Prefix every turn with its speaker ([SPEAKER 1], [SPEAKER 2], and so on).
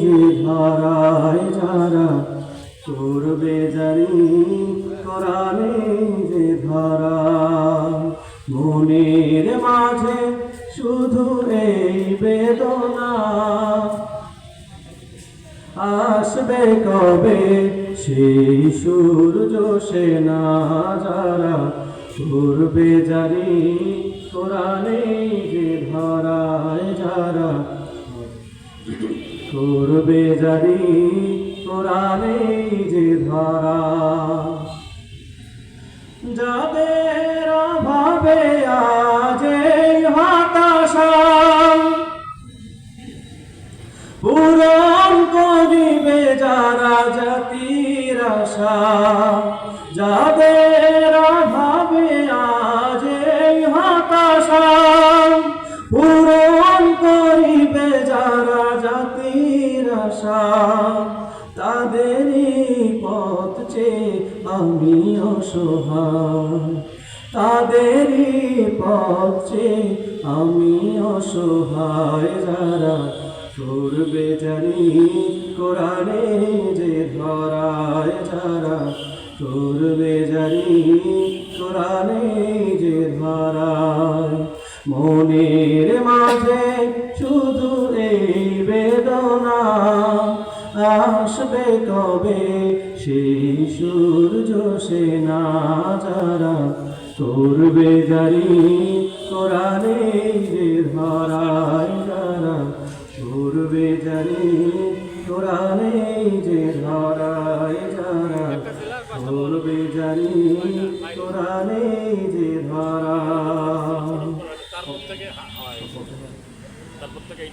[SPEAKER 1] যে ধারায় যারা করবে জানি, কোরআনে যে মনের মাঝে শুধু বেদনা। আসবে কবে সেই সূর্য সেনা যারা করবে জানি, কোরআনে যে করবে জানি কোরআনে যে ধারা। যাদের অভাবে আজ হতাশা, পূরণ করিবে যারা জাতির আশা। যাদের অভাবে আজ হতাশা, পূরণ করিবে যারা জাতির আশা তাদেরই পথ চেয়ে আমি অসহায়। তাদেরই পথ চেয়ে আমি অসহায়। যারা করবে জানি কোরআনে যে ধরায়, যারা করবে জানি কোরআনে যে ধরায়। মনের মাঝে শুধু আসবে কবে? সেই সূর্য সে না যারা করবে জারি কোরআনে ধরায় যারা। করবে জারি কোরআনে যে ধরায় যারা। করবে জারি কোরআনে যে ধরা।
[SPEAKER 2] তারপর থেকে